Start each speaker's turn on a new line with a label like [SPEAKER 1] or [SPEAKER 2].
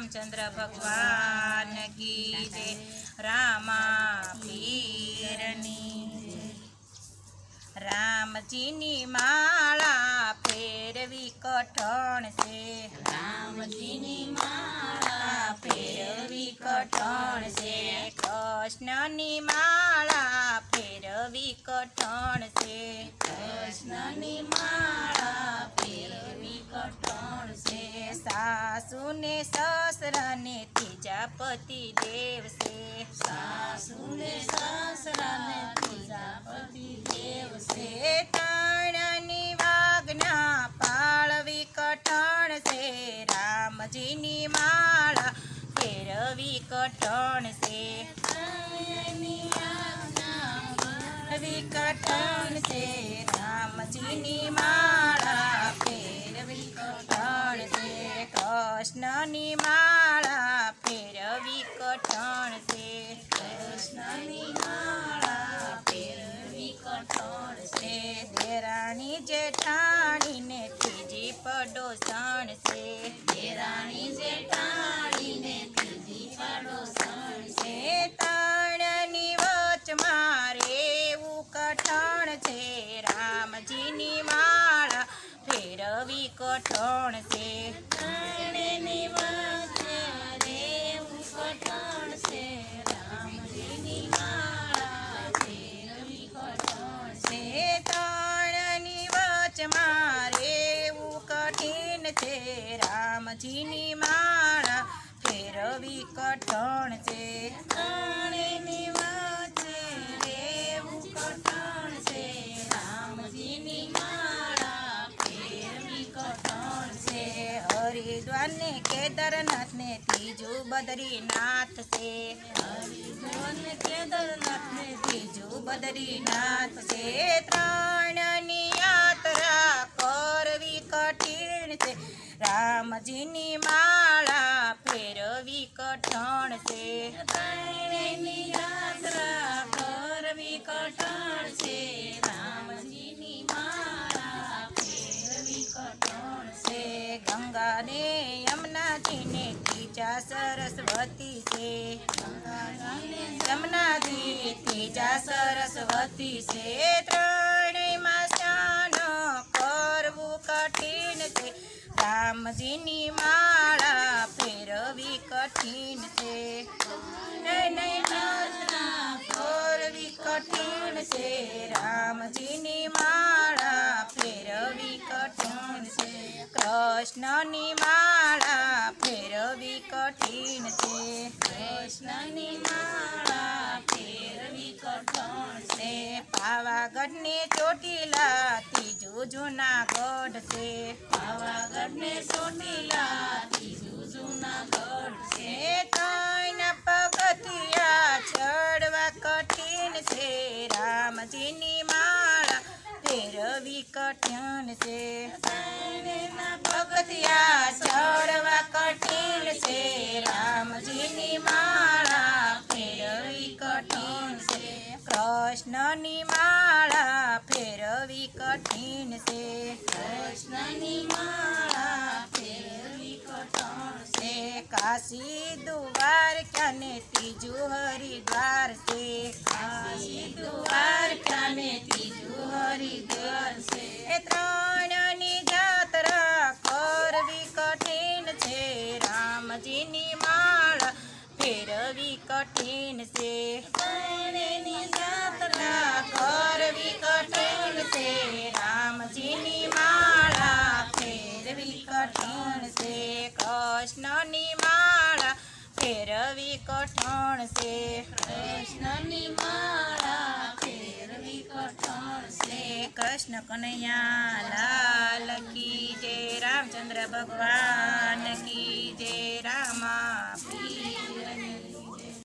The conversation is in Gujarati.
[SPEAKER 1] રામચંદ્ર ભગવાન કી જય રામા પીરની રામજીની માળા ફેરવી કઠણ છે રામજીની માળા ફેરવી કઠણ છે કૃષ્ણની માળા ફેરવી કઠણ છે કૃષ્ણની માળા સાસુને સસરાને ત્રીજા પતિ દેવ છે સાસુને સસરાને ત્રીજા પતિ દેવ છે તાણની વાગના પાળવી કઠણ છે રામજીની માળા ફેરવી કઠણ પાળવી કઠણ છે, રામજીની માળા ફેરવી કઠણ છે, કૃષ્ણની માળા ફેરવી કઠણ છે. કૃષ્ણની માળા ફેરવી કઠણ છે. દેરાણી જેઠાણીને ત્રીજી પડોસણ છે. દેરાણી જેઠાણીને કઠણ છે. છે. રામજીની માળા ફેરવી કઠણ છે. રામજીની માળા કેદારનાથને ત્રીજું બદ્રીનાથ છે હરિદ્વારને કેદારનાથને ત્રીજું બદ્રીનાથ છે ત્રણની યાત્રા કરવી કઠિન છે રામજીની માળા ફેરવી કઠણ છે ત્રણની યાત્રા કરવી કઠણ છે રામજીની માળા ફેરવી કઠણ છે ગંગાને યમુનાજીને તીજા સરસ્વતી છે. યમુનાજી ત્રીજા સરસ્વતી છે. ત્રણેયમાં સ્નાન કરવું કઠિન છે. રામજીની માળા ફેરવી કઠિન છે. કરવી કઠિન છે. રામજીની માળા ફેરવી કઠિન છે. કૃષ્ણની માળા ફેરવી કઠિન છે. કૃષ્ણની માળા ફેરવી કઠણ છે. પાવાગઢની ચોટીલા ત્રીજું જૂનાગઢ છે. પાવાગઢને ચોટીલા કઠિન છે. પગથિયા ચડવા કઠિન છે. રામજીની માળા ફેરવી કઠિન છે. કૃષ્ણની માળા ફેરવી કઠિન છે. કૃષ્ણની માળા ફેરવી કઠિન છે. કાશી દ્વારકાને ત્રીજું હરિદ્વાર રામજીની માળ ફેરવી કઠિન છે ફેરવી કઠણ છે. કૃષ્ણની માળા ફેરવી કઠણ છે. કૃષ્ણ કનૈયા લાલ કી જય રામચંદ્ર ભગવાન કી જય રામા